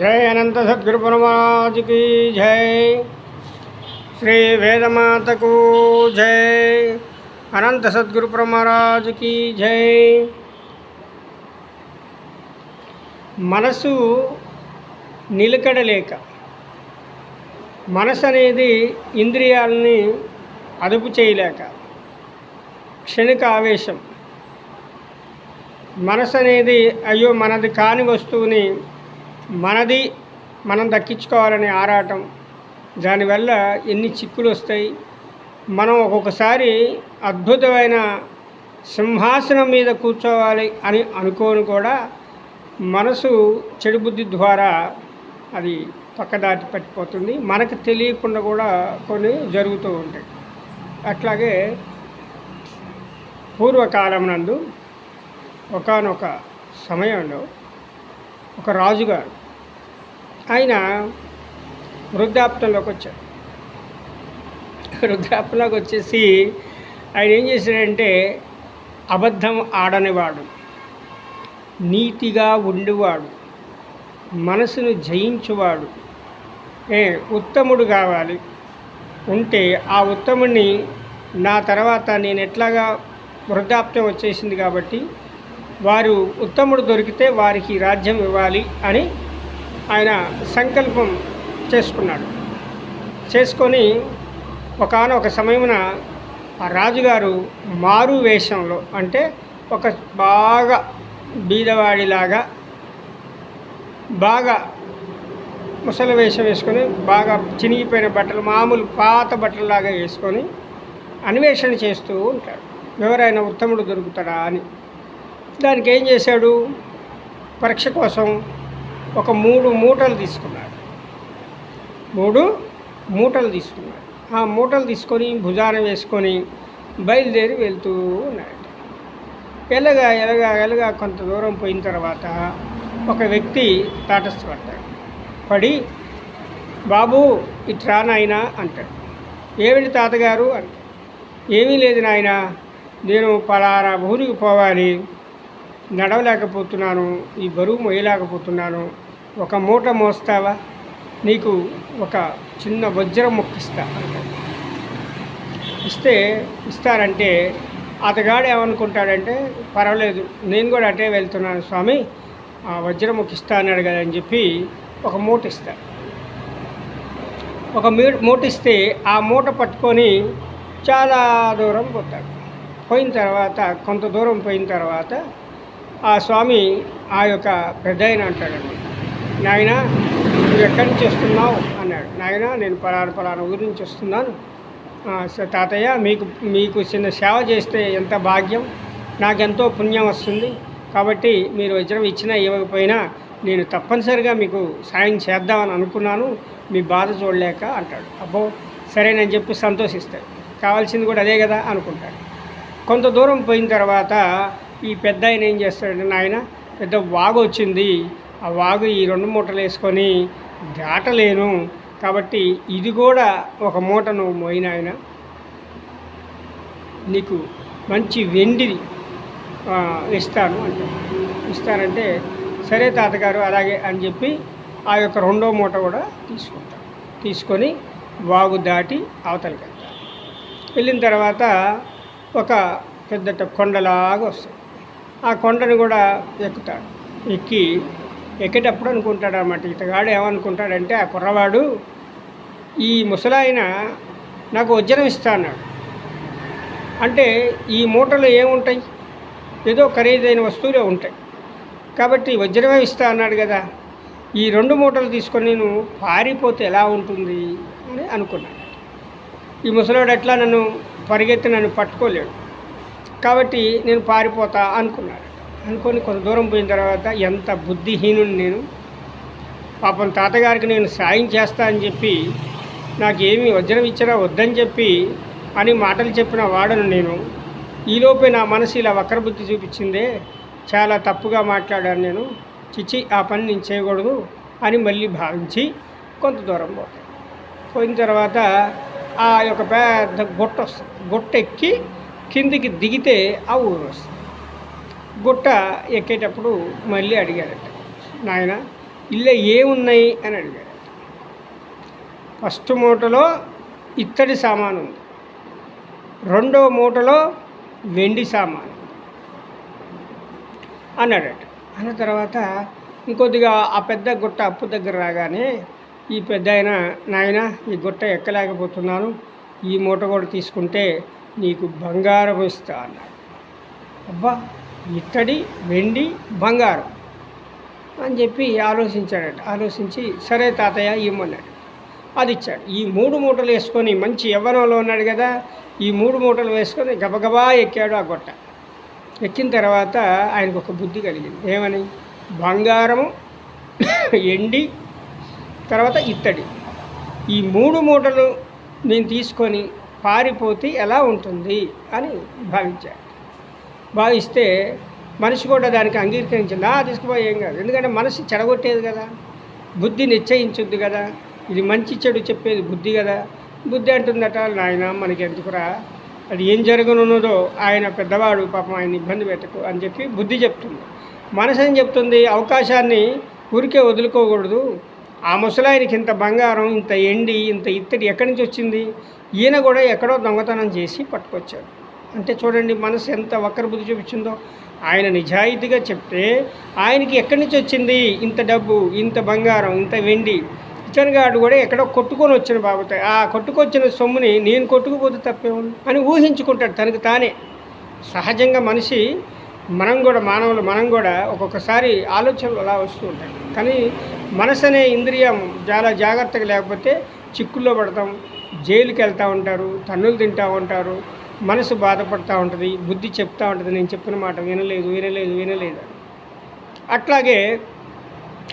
జై అనంత సద్గురు పరమాజుకి జై శ్రీ వేదమాతకు జై అనంత సద్గురు పరమరాజుకి జై మనసు నిలకడలేక మనసు అనేది ఇంద్రియాలని అదుపు చేయలేక క్షణిక ఆవేశం మనసు అనేది అయ్యో మనది కాని వస్తువుని మనది మనం దక్కించుకోవాలనే ఆరాటం. దానివల్ల ఎన్ని చిక్కులు వస్తాయి? మనం ఒక్కొక్కసారి అద్భుతమైన సింహాసనం మీద కూర్చోవాలి అని అనుకోని కూడా మనసు చెడు బుద్ధి ద్వారా అది పక్కదాటి పట్టిపోతుంది. మనకు తెలియకుండా కూడా కొన్ని జరుగుతూ ఉంటాయి. అట్లాగే పూర్వకాలం నందు ఒకనొక సమయంలో ఒక రాజుగారు ఆయన వృద్ధాప్తంలోకి వచ్చాడు. వృద్ధాప్తంలోకి వచ్చేసి ఆయన ఏం చేశాడంటే అబద్ధం ఆడనివాడు నీతిగా ఉండేవాడు మనసును జయించువాడు. ఏ ఉత్తముడు కావాలి. ఉంటే ఆ ఉత్తముడిని నా తర్వాత నేను ఎట్లాగా వృద్ధాప్యం వచ్చేసింది కాబట్టి వారు ఉత్తముడు దొరికితే వారికి రాజ్యం ఇవ్వాలి అని ఆయన సంకల్పం చేసుకున్నాడు. చేసుకొని ఒకనొక సమయమున ఆ రాజుగారు మారు వేషంలో అంటే ఒక బాగా బీదవాడిలాగా బాగా ముసలి వేషం వేసుకొని బాగా చినిగిపోయిన బట్టలు మామూలు పాత బట్టలలాగా వేసుకొని అన్వేషణ చేస్తూ ఉంటాడు. ఎవరైనా ఉత్తముడు దొరుకుతాడా అని. దానికి ఏం చేశాడు? పరీక్ష కోసం ఒక మూడు మూటలు తీసుకున్నాడు. మూడు మూటలు తీసుకున్నాడు. ఆ మూటలు తీసుకొని భుజాన వేసుకొని బయలుదేరి వెళ్తూ ఉన్నాడు. ఎలాగా ఎలాగా ఎలాగా కొంత దూరం పోయిన తర్వాత ఒక వ్యక్తి తాటస్థపడతాడు పడి బాబు ఇట్రా నాయన అంటాడు. ఏమిటి తాతగారు? అంటాడు. ఏమీ లేదు నాయన నేను పలానా ఊరికి పోవాలి. నడవలేకపోతున్నాను ఈ బరువు మోయలేకపోతున్నాను ఒక మూట మోస్తావా? నీకు ఒక చిన్న వజ్రం మొక్కిస్తా. ఇస్తే ఇస్తారంటే అతగాడు ఏమనుకుంటాడంటే పర్వాలేదు నేను కూడా అటే వెళ్తున్నాను స్వామి ఆ వజ్రం ఇస్తా అన్నాడు కదా అని చెప్పి ఒక మూట ఇస్తా. ఒక మీ మూట ఇస్తే ఆ మూట పట్టుకొని చాలా దూరం పోతాడు. పోయిన తర్వాత కొంత దూరం పోయిన తర్వాత ఆ స్వామి ఆ యొక్క పెద్ద ఆయన అంటాడండి. నాయన నువ్వు ఎక్కడి నుంచి వస్తున్నావు? అన్నాడు. నాయన నేను పలానా పలానా ఊరి నుంచి వస్తున్నాను. తాతయ్య మీకు మీకు చిన్న సేవ చేస్తే ఎంత భాగ్యం? నాకెంతో పుణ్యం వస్తుంది. కాబట్టి మీరు వజ్రం ఇచ్చినా ఇవ్వకపోయినా నేను తప్పనిసరిగా మీకు సాయం చేద్దామని అనుకున్నాను. మీ బాధ చూడలేక అంటాడు. అబ్బో సరేనని చెప్పి సంతోషిస్తాడు. కావాల్సింది కూడా అదే కదా అనుకుంటాడు. కొంత దూరం పోయిన తర్వాత ఈ పెద్ద ఆయన ఏం చేస్తాడంటే నాయన పెద్ద వాగు వచ్చింది. ఆ వాగు ఈ రెండు మూటలు వేసుకొని దాటలేను. కాబట్టి ఇది కూడా ఒక మూట నువ్వు మోయినాయన నీకు మంచి వెండిది ఇస్తాను అంటే ఇస్తానంటే సరే తాతగారు అలాగే అని చెప్పి ఆ యొక్క రెండో మూట కూడా తీసుకుంటాను తీసుకొని వాగు దాటి అవతలికి వెళ్తాను వెళ్ళిన తర్వాత ఒక పెద్ద కొండలాగా వస్తుంది. ఆ కొండను కూడా ఎక్కుతాడు. ఎక్కి ఎక్కేటప్పుడు అనుకుంటాడు అన్నమాట ఇతగాడు ఏమనుకుంటాడంటే ఆ కుర్రవాడు ఈ ముసలాయన నాకు వజ్రం ఇస్తా అన్నాడు. అంటే ఈ మూటలు ఏముంటాయి? ఏదో ఖరీదైన వస్తువులే ఉంటాయి. కాబట్టి వజ్రమే ఇస్తా అన్నాడు కదా ఈ రెండు మూటలు తీసుకొని నేను పారిపోతే ఎలా ఉంటుంది? అని అనుకున్నాను ఈ ముసలాడు ఎట్లా నన్ను పరిగెత్తి నన్ను పట్టుకోలేడు. కాబట్టి నేను పారిపోతా అనుకున్నాడు అనుకొని కొంత దూరం పోయిన తర్వాత ఎంత బుద్ధిహీనుని నేను. పాపం తాతగారికి నేను సాయం చేస్తా అని చెప్పి నాకేమి వజ్రం ఇచ్చినా వద్దని చెప్పి అని మాటలు చెప్పిన వాడను నేను. ఈలోపే నా మనసు ఇలా వక్రబుద్ధి చూపించిందే చాలా తప్పుగా మాట్లాడాను నేను. చిచి ఆ పని నేను చేయకూడదు అని మళ్ళీ భావించి కొంత దూరం పోతాను పోయిన తర్వాత ఆ యొక్క పెద్ద గుట్ట వస్తుంది. గుట్ట ఎక్కి కిందికి దిగితే ఆ ఊరు వస్తుంది. గుట్ట ఎక్కేటప్పుడు మళ్ళీ అడిగాడట నాయన ఇల్లు ఏమున్నాయి? అని అడిగాడు ఫస్ట్ మూటలో ఇత్తడి సామాను ఉంది. రెండో మూటలో వెండి సామాను అన్నాడట అన్న తర్వాత ఇంకొద్దిగా ఆ పెద్ద గుట్ట అప్పు దగ్గర రాగానే ఈ పెద్ద ఆయన నాయన ఈ గుట్ట ఎక్కలేకపోతున్నాను. ఈ మూట కూడా తీసుకుంటే నీకు బంగారం ఇస్తా అన్నాడు. అబ్బా ఇత్తడి వెండి బంగారం అని చెప్పి ఆలోచించాడట. ఆలోచించి సరే తాతయ్య ఇమ్మన్నాడు. అది ఇచ్చాడు. ఈ మూడు మూటలు వేసుకొని మంచి యవ్వనంలో ఉన్నాడు కదా ఈ మూడు మూటలు వేసుకొని గబగబా ఎక్కాడు ఆ గొట్ట. ఎక్కిన తర్వాత ఆయనకు ఒక బుద్ధి కలిగింది. ఏమని? బంగారము ఎండి తర్వాత ఇత్తడి. ఈ మూడు మూటలు నేను తీసుకొని పారిపోతే ఎలా ఉంటుంది అని భావించాడు భావిస్తే మనిషి కూడా దానికి అంగీకరించింది ఆ తీసుకుపోయి ఏం కాదు. ఎందుకంటే మనసు చెడగొట్టేది కదా బుద్ధి నిశ్చయించుద్ది కదా ఇది మంచి చెడు చెప్పేది బుద్ధి కదా. బుద్ధి అంటుందట నాయన మనకి ఎందుకురా? అది ఏం జరగనున్నదో ఆయన పెద్దవాడు పాపం ఆయన ఇబ్బంది పెట్టకు అని చెప్పి బుద్ధి చెప్తుంది. మనసు ఏం చెప్తుంది? అవకాశాన్ని ఊరికే వదులుకోకూడదు. ఆ ముసలాయనకి ఇంత బంగారం ఇంత ఎండి ఇంత ఇత్తడి ఎక్కడి నుంచి వచ్చింది? ఈయన కూడా ఎక్కడో దొంగతనం చేసి పట్టుకొచ్చాడు. అంటే చూడండి మనసు ఎంత వక్ర బుద్ధి చూపించిందో. ఆయన నిజాయితీగా చెప్తే ఆయనకి ఎక్కడి నుంచి వచ్చింది? ఇంత డబ్బు ఇంత బంగారం ఇంత వెండి. ఇచ్చనగాడు కూడా ఎక్కడో కొట్టుకొని వచ్చిన బాబుతో ఆ కొట్టుకొచ్చిన సొమ్ముని నేను కొట్టుకుపోతే తప్పేముంది? అని ఊహించుకుంటాడు తనకు తానే. సహజంగా మనిషి మనం కూడా మానవులు మనం కూడా ఒక్కొక్కసారి ఆలోచనలు అలా వస్తూ ఉంటాయి. కానీ మనసు అనే ఇంద్రియం చాలా జాగ్రత్తగా లేకపోతే చిక్కుల్లో పడతాం. జైలుకి వెళ్తూ ఉంటారు తన్నులు తింటూ ఉంటారు మనసు బాధపడుతూ ఉంటుంది బుద్ధి చెప్తూ ఉంటుంది నేను చెప్పిన మాట వినలేదు వినలేదు వినలేదు అట్లాగే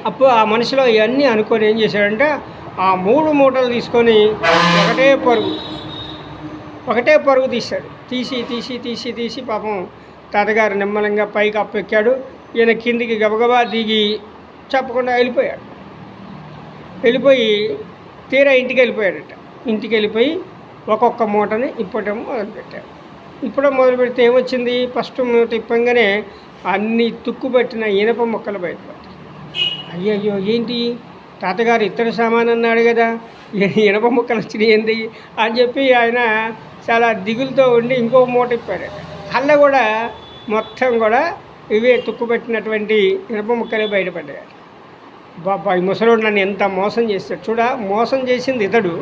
అప్పుడు ఆ మనిషిలో ఇవన్నీ అనుకొని ఏం చేశాడంటే ఆ మూడు మూటలు తీసుకొని ఒకటే పరుగు ఒకటే పరుగు తీశాడు. తీసి తీసి తీసి తీసి పాపం తాతగారు నిమ్మలంగా పైకి అప్పెక్కాడు ఈయన కిందికి గబగబా దిగి చెప్పకుండా వెళ్ళిపోయాడు. వెళ్ళిపోయి తీరా ఇంటికి వెళ్ళిపోయాడట. ఇంటికి వెళ్ళిపోయి ఒక్కొక్క మూటని ఇప్పటం మొదలుపెట్టారు. ఇప్పుడు మొదలు పెడితే ఏమొచ్చింది? ఫస్ట్ మూట ఇప్పంగానే అన్ని తుక్కుపట్టిన ఇనప మొక్కలు బయటపడ్డాయి. అయ్యయ్యో ఏంటి? తాతగారు ఇతర సామాన్ అన్నాడు కదా ఇనప ముక్కలు వచ్చినాయి ఏంది? అని చెప్పి ఆయన చాలా దిగులుతో ఉండి ఇంకో మూట ఇప్పాడు. అల్ల కూడా మొత్తం కూడా ఇవే తుక్కుపెట్టినటువంటి ఇనప ముక్కలే బయటపడ్డాయి. బాబా ఈ ముసలోడు నన్ను ఎంత మోసం చేస్తాడు చూడ మోసం చేసింది ఇతడు.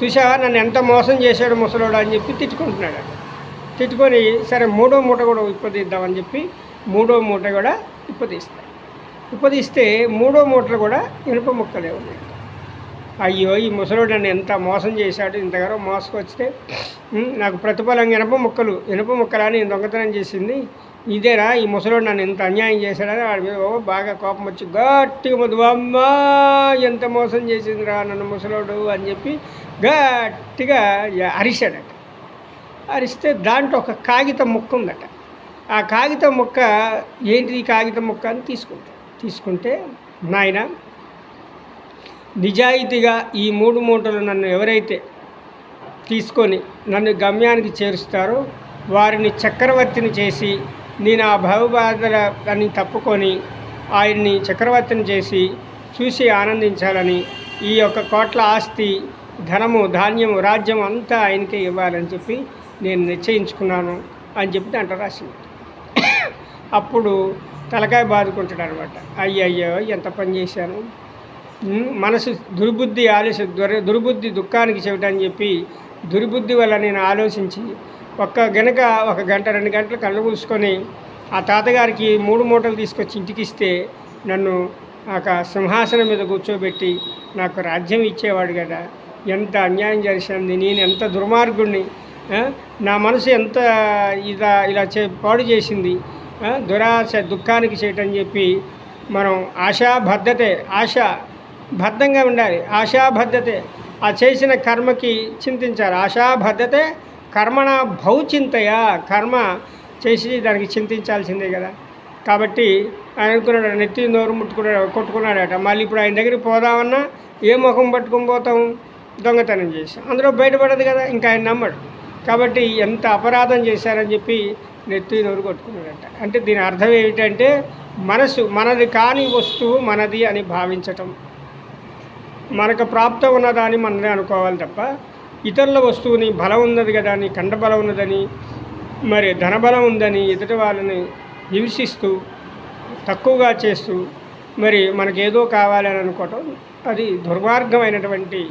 చూసావా? నన్ను ఎంత మోసం చేశాడు ముసలోడు అని చెప్పి తిట్టుకుంటున్నాడు తిట్టుకొని సరే మూడో మూట కూడా ఇప్పదీద్దామని చెప్పి మూడో మూట కూడా ఇప్పదీస్తాడు ఇప్పదీస్తే మూడో మూటలు కూడా ఇనుప ముక్కలే ఉన్నాయి. అయ్యో ఈ ముసలోడు నన్ను ఎంత మోసం చేశాడు? ఇంతగానో మోసుకొస్తే నాకు ప్రతిఫలంగా ఇనప ముక్కలు ఇనుప ముక్కలని దొంగతనం చేసింది. ఇదేరా ఈ ముసలోడు నన్ను ఎంత అన్యాయం చేశాడని వాడి మీద బాగా కోపం వచ్చి గట్టిగా ముద్దు ఎంత మోసం చేసిందిరా నన్ను ముసలోడు అని చెప్పి గట్టిగా అరిశాడట. అరిస్తే దాంట్లో ఒక కాగితం ముక్క ఉందట. ఆ కాగితం ముక్క ఏంటి ఈ కాగితం ముక్క అని తీసుకుంటాడు తీసుకుంటే నాయన నిజాయితీగా ఈ మూడు మూటలు నన్ను ఎవరైతే తీసుకొని నన్ను గమ్యానికి చేరుస్తారో వారిని చక్రవర్తిని చేసి నేను ఆ భవబాధలని తప్పుకొని ఆయన్ని చక్రవర్తిని చేసి చూసి ఆనందించాలని ఈ యొక్క కోట్ల ఆస్తి ధనము ధాన్యము రాజ్యం అంతా ఆయనకే ఇవ్వాలని చెప్పి నేను నిశ్చయించుకున్నాను అని చెప్పి దాంట్లో రాసింది. అప్పుడు తలకాయ బాదుకుంటాడు అనమాట అయ్యయ్యో ఎంత పని చేశాను? మనసు దుర్బుద్ధి ఆలోచి దుర దుర్బుద్ధి దుఃఖానికి చెవిటని చెప్పి దుర్బుద్ధి వల్ల నేను ఆలోచించి ఒక్క గనక ఒక గంట రెండు గంటలు కళ్ళు మూసుకొని ఆ తాతగారికి మూడు మూటలు తీసుకొచ్చి ఇంటికి ఇస్తే నన్ను ఒక సింహాసనం మీద కూర్చోబెట్టి నాకు రాజ్యం ఇచ్చేవాడు కదా. ఎంత అన్యాయం చేసింది నేను ఎంత దుర్మార్గుడిని నా మనసు ఎంత ఇలా ఇలా చే పాడు చేసింది దురాశ దుఃఖానికి చేయటం చెప్పి మనం ఆశాబద్ధతే ఆశ బద్ధంగా ఉండాలి. ఆశాబద్ధతే ఆ చేసిన కర్మకి చింతించాలి. ఆశాబద్ధతే కర్మణ భౌచింతయ? కర్మ చేసి దానికి చింతించాల్సిందే కదా. కాబట్టి ఆయన అనుకున్నాడు నెత్తి నోరు ముట్టుకున్నాడు కొట్టుకున్నాడట. మళ్ళీ ఇప్పుడు ఆయన దగ్గరికి పోదామన్నా ఏ ముఖం పట్టుకొని పోతాం? దొంగతనం చేసి అందులో బయటపడదు కదా ఇంకా ఆయన నమ్మడు. కాబట్టి ఎంత అపరాధం చేశారని చెప్పి నెత్తి నోరు కొట్టుకున్నాడట. అంటే దీని అర్థం ఏమిటంటే మనసు మనది కాని వస్తువు మనది అని భావించటం. మనకు ప్రాప్తం ఉన్నదాన్ని మనదే అనుకోవాలి తప్ప ఇతరుల వస్తువుని బలం ఉన్నది కదా అని కండబలం ఉన్నదని మరి ధనబలం ఉందని ఎదుటి వాళ్ళని హింసిస్తూ తక్కువగా చేస్తూ మరి మనకేదో కావాలని అనుకోవటం అది దుర్మార్గమైనటువంటి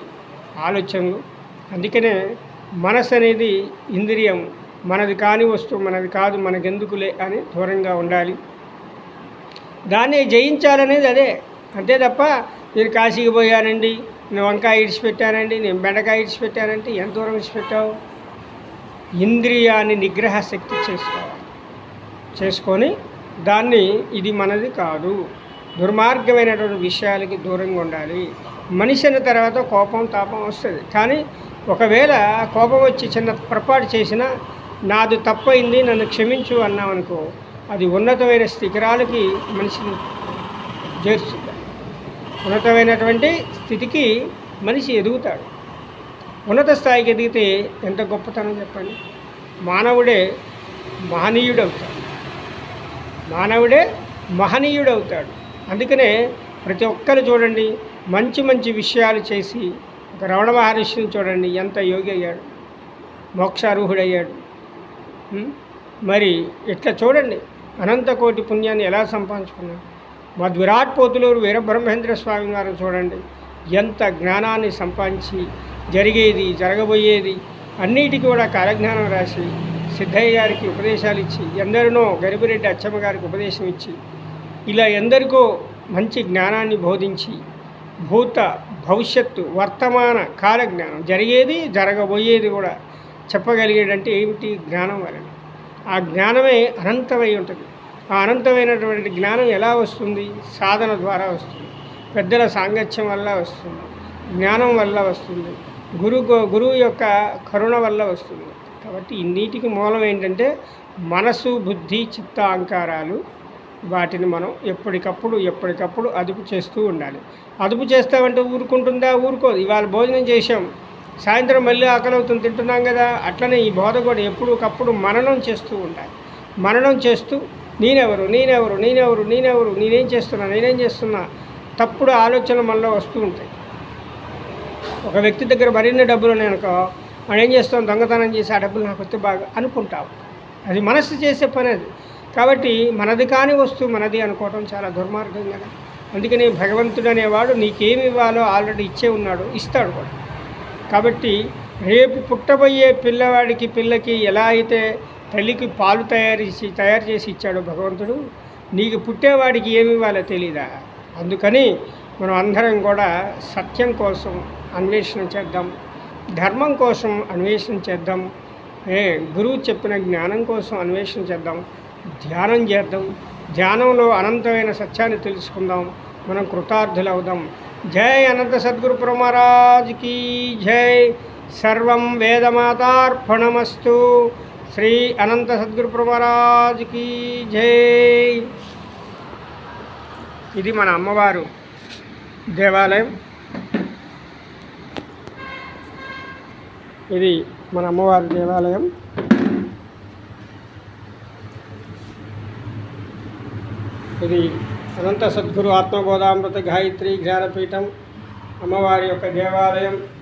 ఆలోచనలు. అందుకనే మనసు అనేది ఇంద్రియం. మనది కాని వస్తువు మనది కాదు మనకెందుకులే అని దూరంగా ఉండాలి. దాన్ని జయించాలనేది అదే. అంతే తప్ప నేను కాశీకి పోయానండి. నేను వంకాయ ఇడిచిపెట్టానండి నేను బెండకాయ ఇడిచిపెట్టానంటే ఎంత దూరం ఇడిచిపెట్టావు ఇంద్రియాన్ని నిగ్రహ శక్తి చేసుకోవాలి. చేసుకొని దాన్ని ఇది మనది కాదు. దుర్మార్గమైనటువంటి విషయాలకి దూరంగా ఉండాలి. మనిషి అయిన తర్వాత కోపం తాపం వస్తుంది. కానీ ఒకవేళ కోపం వచ్చి చిన్న పొరపాటు చేసినా నాది తప్పైంది నన్ను క్షమించు అన్నామనుకో అది ఉన్నతమైన శిఖరాలకి మనిషిని చేస్తుంది. ఉన్నతమైనటువంటి స్థితికి మనిషి ఎదుగుతాడు. ఉన్నత స్థాయికి ఎదిగితే ఎంత గొప్పతనం చెప్పండి? మానవుడే మహనీయుడవుతాడు. మానవుడే మహనీయుడవుతాడు. అందుకనే ప్రతి ఒక్కరు చూడండి మంచి మంచి విషయాలు చేసి ఒక రమణ మహర్షిని చూడండి ఎంత యోగి అయ్యాడు మోక్షారూహుడయ్యాడు మరి ఇట్లా చూడండి అనంతకోటి పుణ్యాన్ని ఎలా సంపాదించుకున్నాడు? మా విరాట్ పోతులూరు వీరబ్రహ్మేంద్ర స్వామి గారు చూడండి ఎంత జ్ఞానాన్ని సంపాదించి జరిగేది జరగబోయేది అన్నిటికీ కూడా కాలజ్ఞానం రాసి సిద్ధయ్య గారికి ఉపదేశాలు ఇచ్చి ఎందరినో గరిబిరెడ్డి అచ్చమ్మ గారికి ఉపదేశం ఇచ్చి ఇలా ఎందరికో మంచి జ్ఞానాన్ని బోధించి భూత భవిష్యత్తు వర్తమాన కాలజ్ఞానం జరిగేది జరగబోయేది కూడా చెప్పగలిగేటంటే ఏమిటి? జ్ఞానం వలన. ఆ జ్ఞానమే అనంతమై ఉంటుంది. ఆ అనంతమైనటువంటి జ్ఞానం ఎలా వస్తుంది? సాధన ద్వారా వస్తుంది. పెద్దల సాంగత్యం వల్ల వస్తుంది. జ్ఞానం వల్ల వస్తుంది. గురు గురువు యొక్క కరుణ వల్ల వస్తుంది. కాబట్టి ఇన్నిటికి మూలం ఏంటంటే మనసు బుద్ధి చిత్త అహంకారాలు వాటిని మనం ఎప్పటికప్పుడు ఎప్పటికప్పుడు అదుపు చేస్తూ ఉండాలి. అదుపు చేస్తామంటే ఊరుకుంటుందా? ఊరుకోదు. ఇవాళ భోజనం చేసాం సాయంత్రం మళ్ళీ ఆకలి అవుతుంది తింటున్నాం కదా. అట్లనే ఈ బోధ కూడా ఎప్పటికప్పుడు మననం చేస్తూ ఉండాలి. మననం చేస్తూ నేనెవరు? నేనెవరు? నేనెవరు? నేనెవరు? నేనేం చేస్తున్నా? నేనేం చేస్తున్నా? తప్పుడు ఆలోచనలు మనలో వస్తూ ఉంటాయి. ఒక వ్యక్తి దగ్గర మరిన్ని డబ్బులు ఉన్నాయనుకో మనం ఏం చేస్తాం దొంగతనం చేసి ఆ డబ్బులు నాకు వస్తే బాగా అనుకుంటాం అది మనసు చేసే పని అది. కాబట్టి మనది కాని వస్తువు మనది అనుకోవటం చాలా దుర్మార్గం కదా. అందుకని భగవంతుడు అనేవాడు నీకేమి ఇవ్వాలో ఆల్రెడీ ఇచ్చే ఉన్నాడు ఇస్తాడు కూడా. కాబట్టి రేపు పుట్టబోయే పిల్లవాడికి పిల్లకి ఎలా అయితే తల్లికి పాలు తయారు చేసి తయారు చేసి ఇచ్చాడు భగవంతుడు. నీకు పుట్టేవాడికి ఏమి ఇవ్వాలో తెలీదా? అందుకని మనం అందరం కూడా సత్యం కోసం అన్వేషణ చేద్దాం. ధర్మం కోసం అన్వేషణ చేద్దాం. ఏ గురువు చెప్పిన జ్ఞానం కోసం అన్వేషణ చేద్దాం. ధ్యానం చేద్దాం. ధ్యానంలో అనంతమైన సత్యాన్ని తెలుసుకుందాం. మనం కృతార్థులు అవుదాం జై అనంత సద్గురు మహారాజ్కి జై. సర్వం వేదమాతార్పణమస్తు. శ్రీ అనంత సద్గురు మహారాజ్కి జై. ఇది మన అమ్మవారు దేవాలయం. ఇది మన అమ్మవారి దేవాలయం. ఇది అనంత సద్గురు ఆత్మబోధామృత గాయత్రి జ్ఞానపీఠం అమ్మవారి యొక్క దేవాలయం.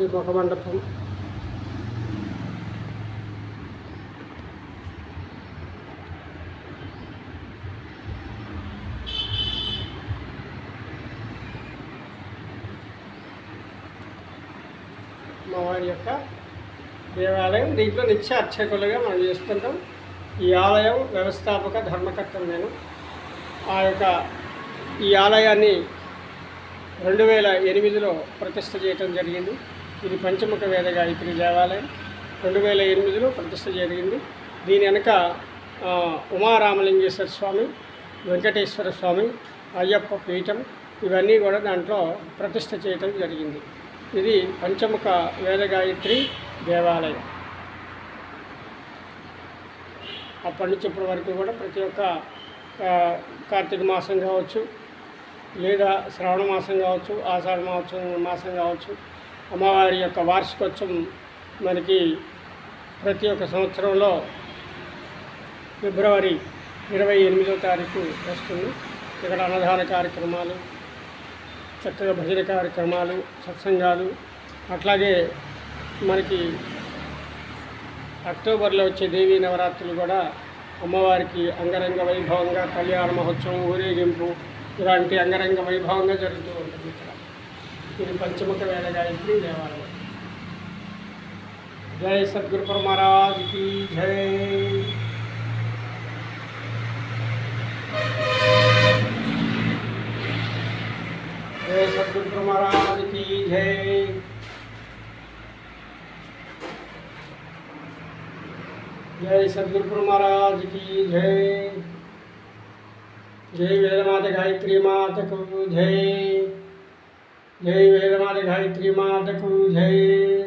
ఈ ముఖ మండపం. అమ్మవారి యొక్క దేవాలయం దీంట్లో నిత్య అర్చకులుగా మనం చేస్తుంటాం ఈ ఆలయం వ్యవస్థాపక ధర్మకర్తను నేను. ఆ యొక్క ఈ ఆలయాన్ని రెండు వేల ఎనిమిదిలో ప్రతిష్ట చేయటం జరిగింది. ఇది పంచముఖ వేద గాయత్రి దేవాలయం. రెండు వేల ఎనిమిదిలో ప్రతిష్ట జరిగింది. దీని వెనక ఉమారామలింగేశ్వర స్వామి వెంకటేశ్వర స్వామి అయ్యప్ప పీఠం ఇవన్నీ కూడా దాంట్లో ప్రతిష్ట చేయటం జరిగింది. ఇది పంచముఖ వేద గాయత్రి దేవాలయం. అప్పటి నుంచి ఇప్పటి వరకు కూడా ప్రతి ఒక్క కార్తీక మాసం కావచ్చు లేదా శ్రావణ మాసం కావచ్చు ఆషాఢ మాసం మాసం కావచ్చు అమ్మవారి యొక్క వార్షికోత్సవం మనకి ప్రతి ఒక్క సంవత్సరంలో ఫిబ్రవరి ఇరవై ఎనిమిదో తారీఖు వస్తుంది. ఇక్కడ అన్నదాన కార్యక్రమాలు చక్కగా భజన కార్యక్రమాలు సత్సంగాలు అట్లాగే మనకి అక్టోబర్లో వచ్చే దేవీ నవరాత్రులు కూడా అమ్మవారికి అంగరంగ వైభవంగా కళ్యాణ మహోత్సవం ఊరేగింపు ఇలాంటి అంగరంగ వైభవంగా జరుగుతూ ಶ್ರೀ ಪಂಚಮುಖ ವೇದಗಾಯತ್ರಿ ದೇವಾಲಯ जय सदगुरु पर महाराज की जय। जय सदगुरु पर महाराज की जय। जय सदगुरु पर महाराज की जय। जय वेद माता गायत्री माता को जय। जय वेलवाणी गायत्री मातकू जय।